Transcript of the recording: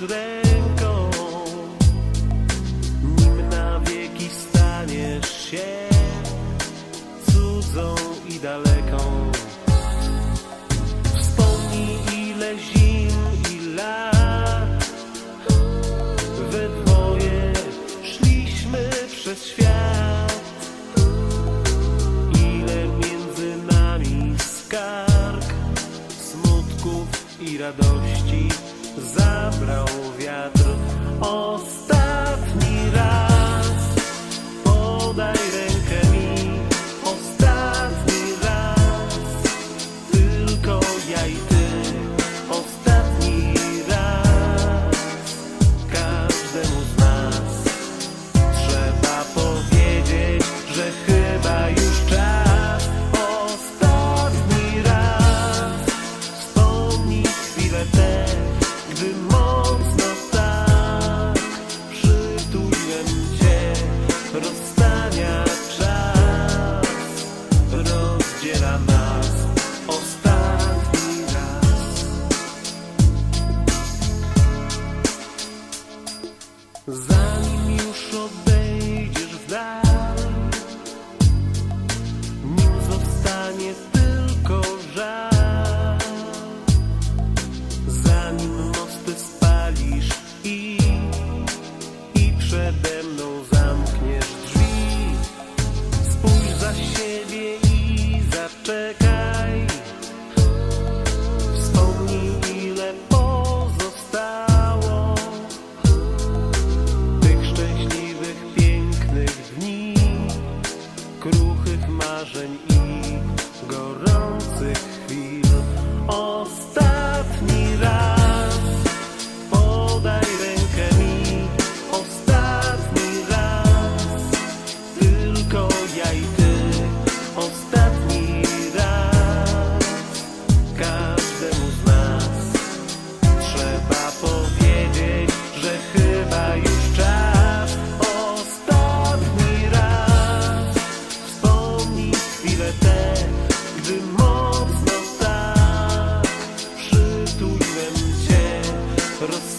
ręką, nim na wieki staniesz się cudzą i daleką. Wspomnij ile zim i lat we dwoje szliśmy przez świat. Ile między nami skarg, smutków i radości Ostatni raz. Podaj rękę mi, ostatni raz, tylko ja i ty. Ostatni raz. Każdemu z nas. Trzeba powiedzieć, że chyba już czas. Ostatni raz. Wspomnieć chwilę tę, gdy Za Брат